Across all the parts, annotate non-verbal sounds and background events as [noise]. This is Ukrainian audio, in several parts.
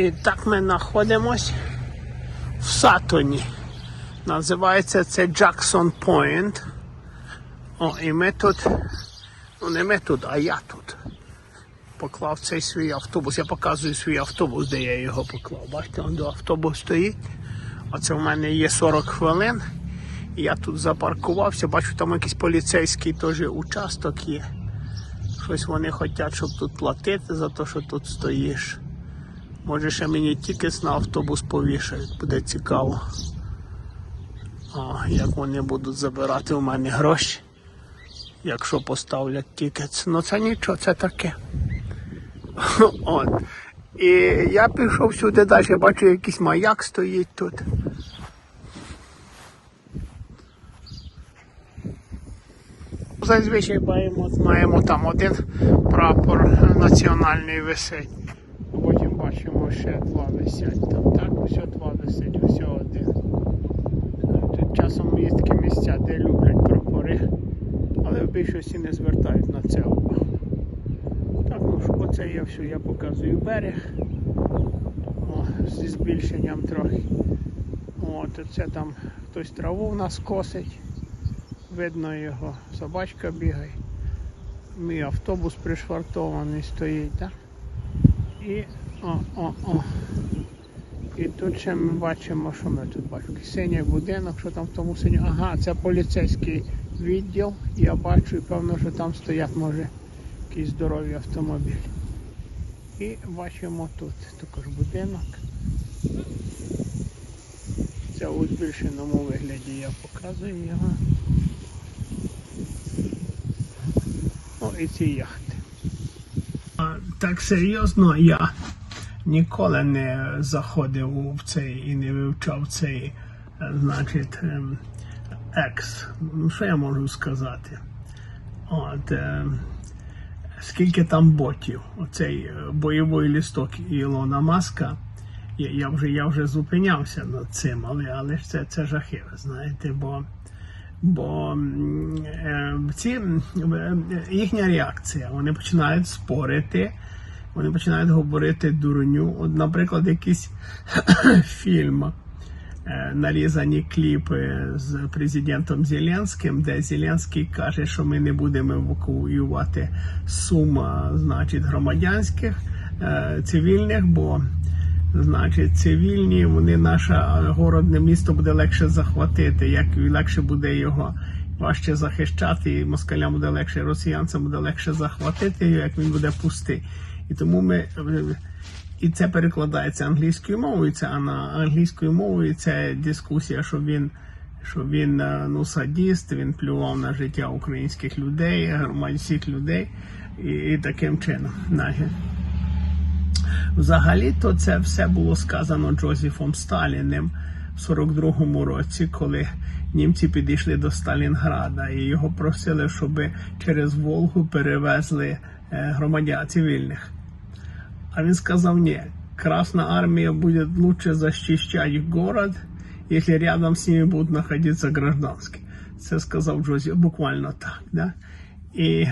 І так ми знаходимось в Сатоні. Називається це Джексон Пойнт. О, і ми тут, ну не ми тут, а я тут. Поклав цей свій автобус. Я показую свій автобус, де я його поклав. Бачите, он до автобус стоїть. Оце в мене є 40 хвилин. Я тут запаркувався. Бачу, там якийсь поліцейський теж участок є. Щось вони хочуть, щоб тут платити за те, що тут стоїш. Може ще мені тікет на автобус повішають, буде цікаво. О, як вони будуть забирати у мене гроші, якщо поставлять тікет. Ну це нічого, це таке. [laughs] От. І я пішов сюди далі, бачу, якийсь маяк стоїть тут. Зазвичай маємо, маємо там один прапор національний висить. Бачимо ще два висять. Там так, ось два висить, ось один. Тут часом є такі місця, де люблять прапори, але в більшості не звертають на це увагу. Так, ну оце я все, я показую берег. О, зі збільшенням трохи. От, це там хтось траву в нас косить. Видно його, собачка бігає. Мій автобус пришвартований стоїть, так? І о, о, о. І тут ще ми бачимо, що ми тут бачимо. Синій будинок, що там в тому синьому. Ага, це поліцейський відділ. Я бачу і певно, що там стоять, може, якісь здорові автомобілі. І бачимо тут також будинок. Це у збільшеному вигляді я показую його. О, і ці яхти. Так серйозно я ніколи не заходив в цей і не вивчав цей, е, значить, ем, екс. Ну, що я можу сказати? От, е, скільки там ботів? Оцей е, бойовий лісток Ілона Маска. Я, вже, я вже зупинявся над цим, але, але ж це, це жахливо, знаєте, бо. Бо е, ці е, їхня реакція, вони починають спорити, вони починають говорити дурню. От, наприклад, якийсь [coughs] фільм, е, нарізані кліпи з президентом Зеленським, де Зеленський каже, що ми не будемо евакуювати сума, значить, громадянських е, цивільних, бо Значить, цивільні, вони наше городне місто буде легше захватити, як легше буде його важче захищати, і москалям буде легше, росіянцям буде легше захватити як він буде пустий. І тому ми і це перекладається англійською мовою. Це на англійською мовою це дискусія, що він. Що він е, ну садіст, він плював на життя українських людей, громад всіх людей, і, і таким чином. Взагалі-то це все було сказано Джозефом Сталіним в 42-му році, коли німці підійшли до Сталінграда і його просили, щоб через Волгу перевезли е, громадян цивільних. А він сказав: ні, Красна армія буде лучше защищать город, если рядом с ними будут находиться гражданские. Це сказав Джозеф буквально так. Да? І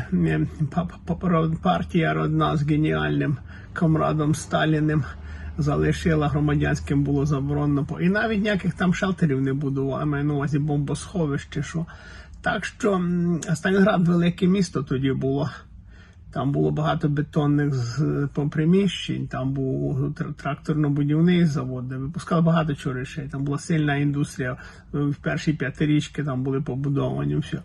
па- па- партія родна з геніальним комрадом Сталіним залишила громадянським було заборонено. І навіть ніяких там шелтерів не будували, маю на увазі бомбосховище. Що. Так що Сталінград велике місто тоді було. Там було багато бетонних приміщень, там був тракторно-будівний завод, де випускали багато чого речей. Там була сильна індустрія. В перші п'ятирічки там були побудовані все.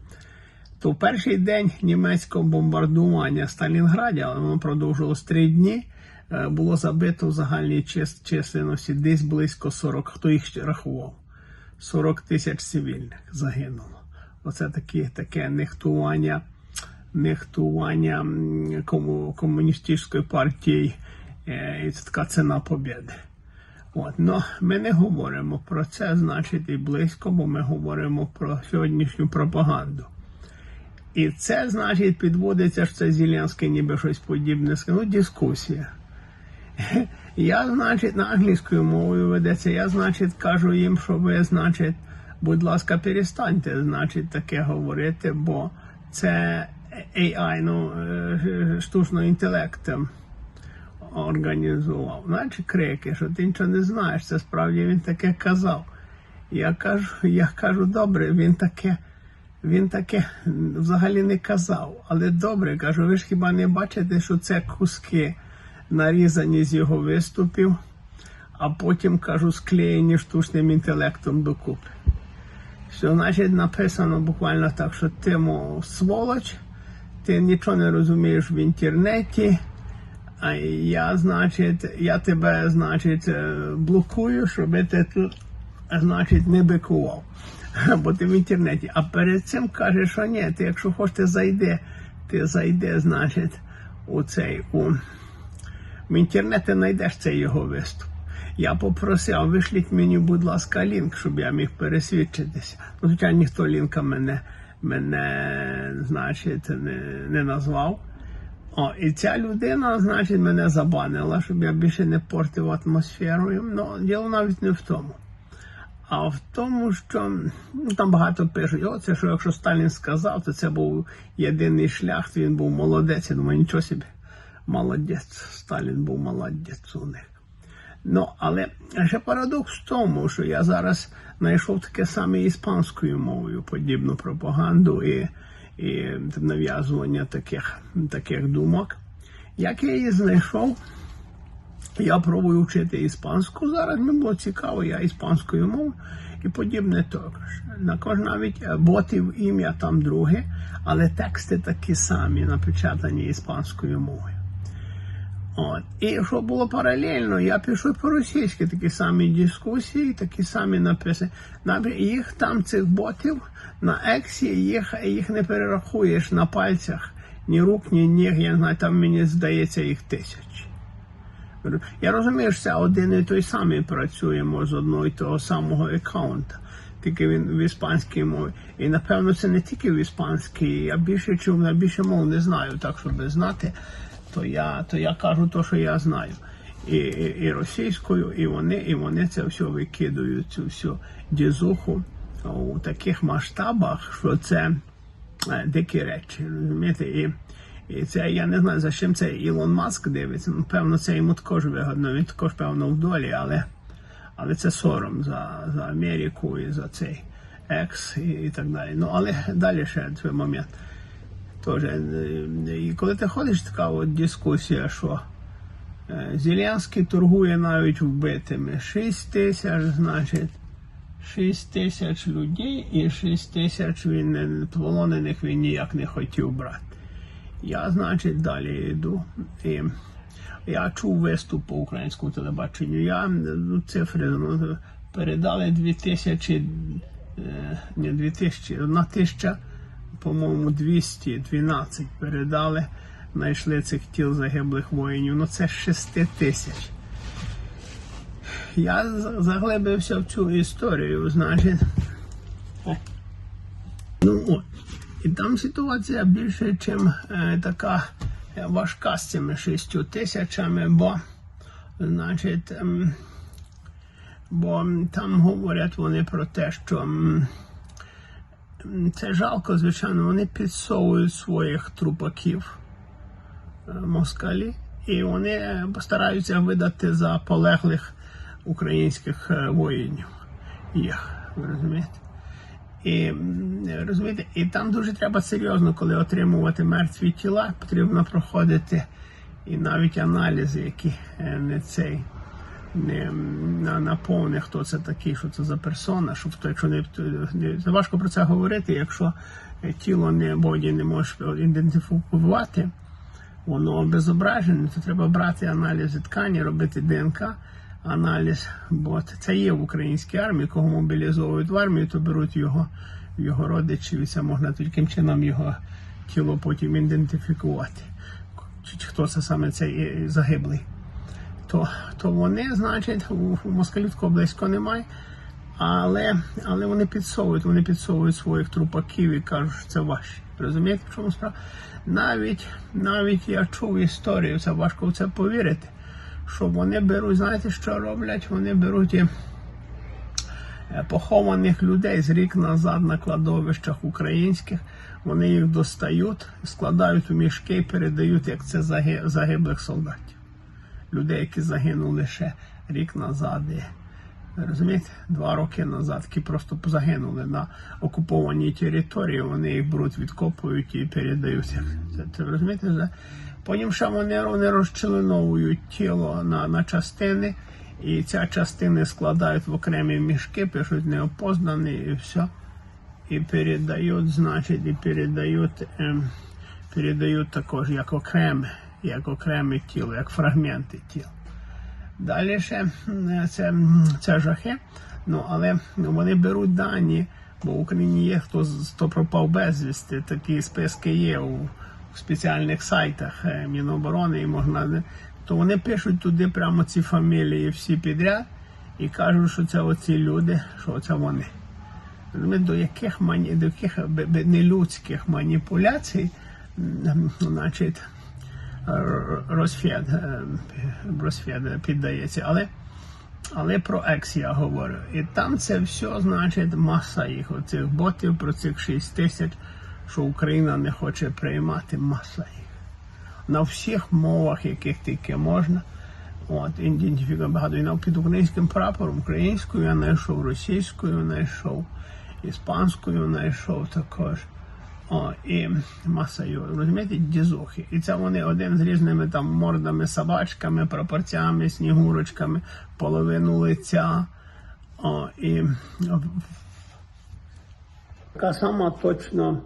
То в перший день німецького бомбардування Сталінграді, воно продовжилось три дні, е, було забито в загальній чис- численності десь близько 40, хто їх рахував, 40 тисяч цивільних загинуло. Оце такі, таке нехтування, нехтування кому, комуністичної партії, е, і це така ціна побєди. От, ну, ми не говоримо про це, значить, і близько, бо ми говоримо про сьогоднішню пропаганду. І це, значить, підводиться, що це Зеленський ніби щось подібне. Ну, дискусія. [laughs] Я, значить, на англійською мовою ведеться. Я, значить, кажу їм, що ви, значить, будь ласка, перестаньте, значить, таке говорити, бо це AI, ну, е, штучний інтелект. організував. Наче крики, що ти нічого не знаєш, це справді він таке казав. Я кажу, я кажу, добре, він таке, він таке взагалі не казав. Але добре, кажу, ви ж хіба не бачите, що це куски нарізані з його виступів, а потім кажу, склеєні штучним інтелектом докупи. Що значить написано буквально так, що ти мов сволоч, ти нічого не розумієш в інтернеті. А я, значить, я тебе, значить, е, блокую, щоб ти тут, значить, не бикував. [laughs] Бо ти в інтернеті. А перед цим каже, що ні, ти якщо хочеш, ти зайди, ти зайди, значить, у цей у в інтернеті знайдеш цей його виступ. Я попросив, вишліть мені, будь ласка, лінк, щоб я міг пересвідчитися. Ну, звичайно, ніхто лінка мене, мене значить, не, не назвав. О, і ця людина, значить, мене забанила, щоб я більше не портив атмосферу. Ну, діло навіть не в тому. А в тому, що ну, там багато пишуть, о, це що якщо Сталін сказав, то це був єдиний шлях, то він був молодець. Я думаю, нічого собі, молодець. Сталін був молодець у них. Ну, але ще парадокс в тому, що я зараз знайшов таке саме іспанською мовою подібну пропаганду і, і нав'язування таких, таких думок. Як я її знайшов, я пробую вчити іспанську. Зараз мені було цікаво, я іспанською мовою і подібне також. Також навіть ботів ім'я там друге, але тексти такі самі напечатані іспанською мовою. От. І що було паралельно, я пишу по-російськи такі самі дискусії, такі самі написи. Їх там, цих ботів, на ексі їх, їх не перерахуєш на пальцях ні рук, ні ніг. Я не знаю, там мені здається їх тисячі. Я розумію, що це один і той самий працюємо з одного і того самого аккаунта. Тільки він в іспанській мові. І напевно це не тільки в іспанській, я більше чув на більше мов не знаю, так щоб знати то я то я кажу те, що я знаю. І, і і, російською, і вони і вони це все викидують, цю всю дізуху у таких масштабах, що це е, дикі речі. розумієте? І і це я не знаю, за чим це Ілон Маск дивиться. Ну, Певно, це йому також вигодно, він також, певно, в долі, але але це сором за за Америку і за цей екс і, і так далі. Ну, але далі ще цей момент. Тоже. І коли ти ходиш, така от дискусія, що е, Зеленський торгує навіть вбитими 6 тисяч, значить, 6 тисяч людей і 6 тисяч він полонених він ніяк не хотів брати. Я, значить, далі йду. І я чув виступ по українському телебаченню. Я ну, цифри ну, передали 2000, е, не 2000, одна тисяча по-моєму, 212 передали, знайшли цих тіл загиблих воїнів. Ну це 6 тисяч. Я заглибився в цю історію, значить. Ну от. І там ситуація більше, ніж е, така важка з цими 6 тисячами, бо, значить, е, бо там говорять вони про те, що. Це жалко, звичайно, вони підсовують своїх трупаків е, москалі, і вони постараються видати за полеглих українських е, воїнів їх. Ви розумієте? І розумієте, і там дуже треба серйозно, коли отримувати мертві тіла, потрібно проходити і навіть аналізи, які е, не цей наповне, хто це такий, що це за персона, щоб то, якщо не, не важко про це говорити, якщо тіло не боді не можеш ідентифікувати, воно обезображене, то треба брати аналізи ткані, робити ДНК. Аналіз, бо це є в українській армії, кого мобілізовують в армію, то беруть його його родичів, і це можна таким чином його тіло потім ідентифікувати. Хто це саме цей загиблий то то вони, значить, у, у москалів близько немає. Але але вони підсовують, вони підсовують своїх трупаків і кажуть, що це ваші. Розумієте, в чому справа? Навіть навіть я чув історію, це важко в це повірити. Що вони беруть, знаєте, що роблять? Вони беруть е, похованих людей з рік назад на кладовищах українських, вони їх достають, складають у мішки і передають, як це загиблих солдатів. Людей, які загинули ще рік назад. Розумієте, два роки назад, які просто загинули на окупованій території, вони їх беруть, відкопують і передають. Це, це розумієте? Потім ще вони, вони розчленовують тіло на, на частини, і ці частини складають в окремі мішки, пишуть неопознані і все. І передають, значить, і передають, ем, передають також як окреме, як окреме тіло, як фрагменти тіла. Далі ще це, це жахи. Ну, але вони беруть дані, бо в Україні є хто, хто пропав безвісти. Такі списки є у, у спеціальних сайтах е, Міноборони і можна. То вони пишуть туди прямо ці фамілії всі підряд і кажуть, що це оці люди, що це вони. До яких мані, до яких нелюдських маніпуляцій, значить, р- розфєд, е, піддається. Але, але про екс я говорю. І там це все, значить, маса їх, оцих ботів, про цих 6 тисяч, що Україна не хоче приймати, маса їх. На всіх мовах, яких тільки можна. От, ідентифікує багато. І під українським прапором, українською я знайшов, російською знайшов, іспанською знайшов також. О, і масою, розумієте, дізохи. І це вони один з різними там мордами, собачками, пропорціями, снігурочками, половину лиця. О, і така сама точно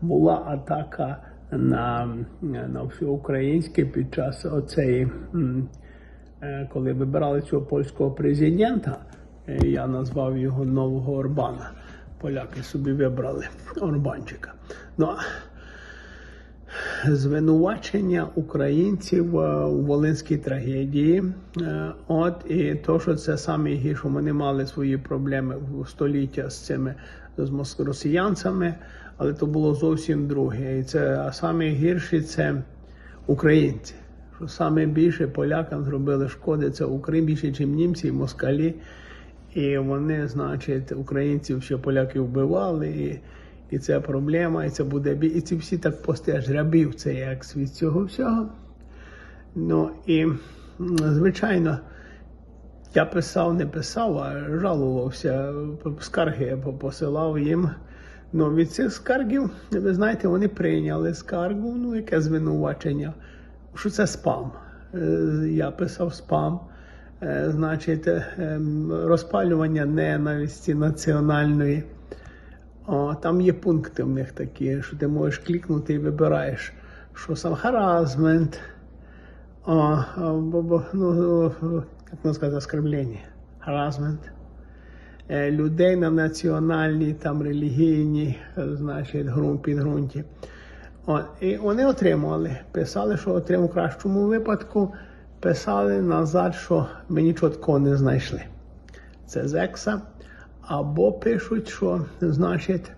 була атака на, на всеукраїнське під час оцеї, е, коли вибирали цього польського президента, е, я назвав його нового Орбана. Поляки собі вибрали Орбанчика. Ну, звинувачення українців е, у Волинській трагедії. Е, От і то, що це саме гірше, вони мали свої проблеми в століття з цими з росіянцями, але то було зовсім друге. І це а саме гірше це українці. Що саме більше полякам зробили шкоди, це Україн більше, ніж німці і москалі. І вони, значить, українців ще поляків вбивали, і, і це проблема, і це буде бі- І ці всі так постеж рабів, це як світ цього всього. Ну і звичайно, я писав, не писав, а жалувався, скарги посилав їм. Ну, від цих скаргів, ви знаєте, вони прийняли скаргу, ну, яке звинувачення, що це спам. Е, Я писав спам. Е, Значить, ем, розпалювання ненависті національної. О, там є пункти в них такі, що ти можеш клікнути і вибираєш, що сам бо, ну, як сказати, оскорблення, харазмент. Е, Людей на національній, там релігійній, е, значить, гру- підґрунті. І вони отримували. Писали, що отримав в кращому випадку, писали назад, що ми нічого такого не знайшли. Це Зекса. Або пишуть, що значить,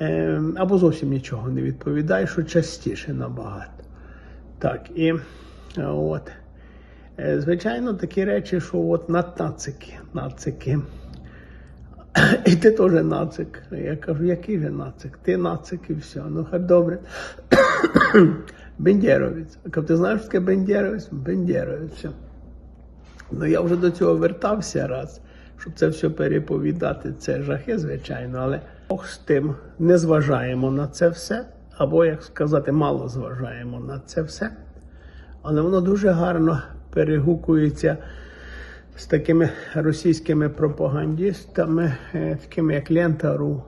е, або зовсім нічого не відповідає, що частіше набагато. Так, і от. Е, Звичайно, такі речі, що от на нацики, нацики. [coughs] І ти теж нацик. Я кажу, який же нацик? Ти нацик і все. Ну, хай добре. [coughs] Бендєровець. Кажу, ти знаєш, що таке бендєровець? Бендєровець. Все. Ну я вже до цього вертався раз, щоб це все переповідати. Це жахи, звичайно, але Бог з тим не зважаємо на це все, або, як сказати, мало зважаємо на це все. Але воно дуже гарно перегукується з такими російськими пропагандистами, е, такими як Лента.ру.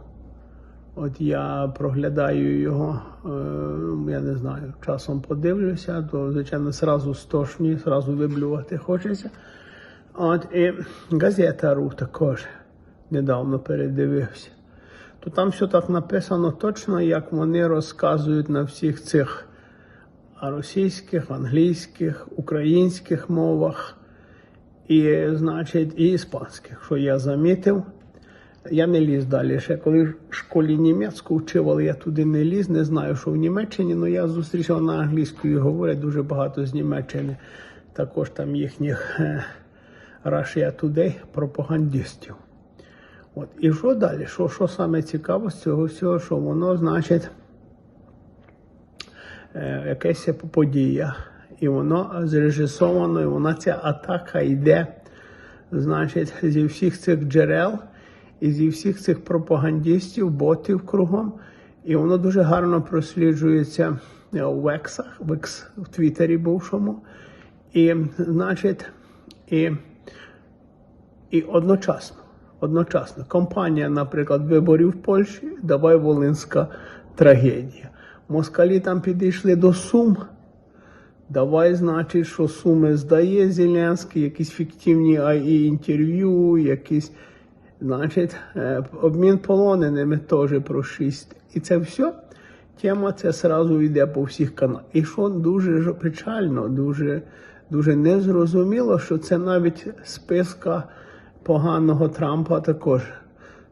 От я проглядаю його, е, я не знаю, часом подивлюся, то, звичайно, зразу стошні, зразу виблювати хочеться. От і газета.ру також недавно передивився. То там все так написано точно, як вони розказують на всіх цих російських, англійських, українських мовах і, значить, і іспанських, що я замітив. Я не ліз далі. Ще коли в школі німецьку вчив, але я туди не ліз, не знаю, що в Німеччині, але я зустрічав на англійською говорять дуже багато з Німеччини. Також там їхніх е, Russia Today пропагандистів. От. І що далі? Що, що саме цікаво з цього всього, що воно значить е, якась подія. І воно зрежисовано, і вона ця атака йде, значить, зі всіх цих джерел і зі всіх цих пропагандистів, ботів кругом. І воно дуже гарно просліджується е, у Вексах, Векс в Твіттері бувшому. І, значить, і, і одночасно, одночасно, компанія, наприклад, виборів в Польщі, давай Волинська трагедія. Москалі там підійшли до Сум. Давай, значить, що суми здає Зеленський, якісь фіктивні АІ інтерв'ю, якісь, значить, е, обмін полоненими теж про шість. І це все. Тема це сразу йде по всіх каналах. І що дуже печально, дуже, дуже незрозуміло, що це навіть списка поганого Трампа також.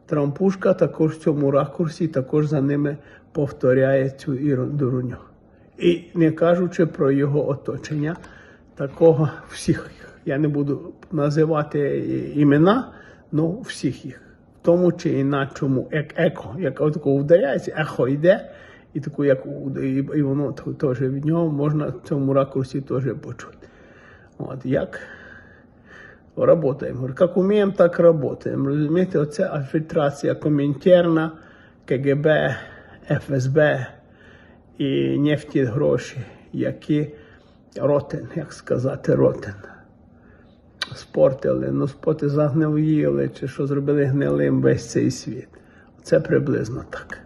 Трампушка також в цьому ракурсі, також за ними повторяє цю дурню. І не кажучи про його оточення, такого всіх. Я не буду називати імена, ну всіх їх. В тому чи іначому, як еко, як отако вдаряється, ехо йде, і таку, як і, і воно теж від нього можна в цьому ракурсі теж почути. От як. Говорю, Как умеем, так работаем. Розумієте, оце фільтрація Комінтерна, КГБ, ФСБ і нефті гроші, які ротен, як сказати, ротен. Спортили, ну споти загнив'їли, чи що зробили гнилим весь цей світ. Це приблизно так.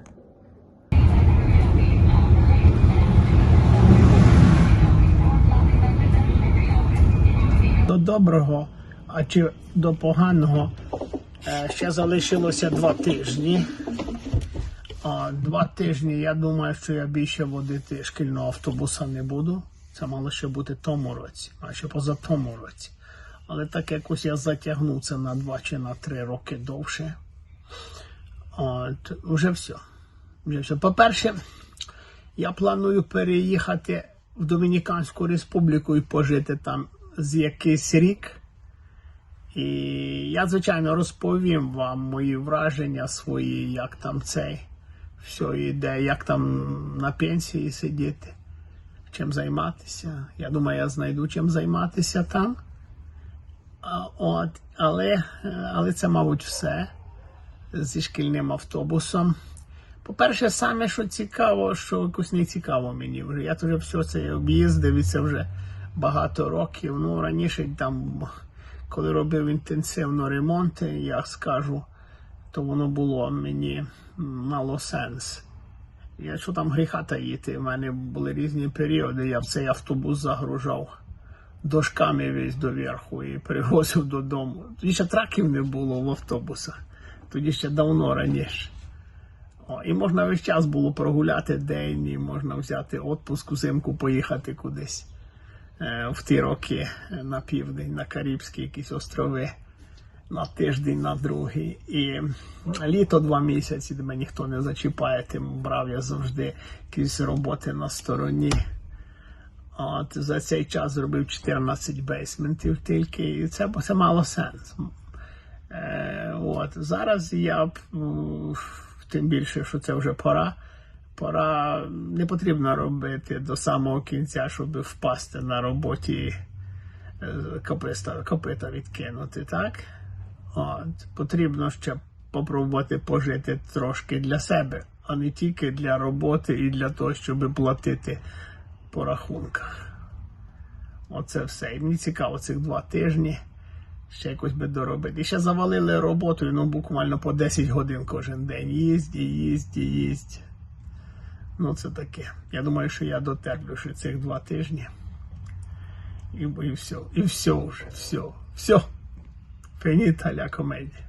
До доброго, а чи до поганого е, ще залишилося два тижні. Два тижні я думаю, що я більше водити шкільного автобуса не буду. Це мало ще бути тому році, а ще поза тому році. Але так якось я затягнув це на два чи на три роки довше. От, вже все. Вже все. По-перше, я планую переїхати в Домініканську республіку і пожити там з якийсь рік. І я, звичайно, розповім вам мої враження свої, як там цей все йде, як там на пенсії сидіти, чим займатися. Я думаю, я знайду чим займатися там. От, але, але це, мабуть, все зі шкільним автобусом. По-перше, саме що цікаво, що якось не цікаво мені вже. Я вже все це об'їздив і це вже багато років. Ну, раніше там, коли робив інтенсивно ремонти, я скажу, то воно було мені мало сенс. Якщо там гріха таїти, в мене були різні періоди, я в цей автобус загружав дошками весь доверху і привозив додому. Тоді ще траків не було в автобусах. Тоді ще давно раніше. О, і можна весь час було прогуляти день, і можна взяти відпуск взимку, поїхати кудись е, в ті роки е, на південь, на Карибські якісь острови, на тиждень, на другий. І літо два місяці, де мене ніхто не зачіпає, тим брав я завжди якісь роботи на стороні. От, за цей час зробив 14 бейсментів тільки, і це, це мало сенс. Е, от. Зараз я б, тим більше, що це вже пора. Пора не потрібно робити до самого кінця, щоб впасти на роботі е, кописта, копита відкинути, так? От. Потрібно ще попробувати пожити трошки для себе, а не тільки для роботи і для того, щоб платити по рахунках. Оце все. І мені цікаво цих два тижні ще якось би доробити. І ще завалили роботою, ну буквально по 10 годин кожен день. Їздь, і їздь. Ну, це таке. Я думаю, що я дотерплю ще цих два тижні. І, і все. І все вже. Все. Все. Фініта ля комедія.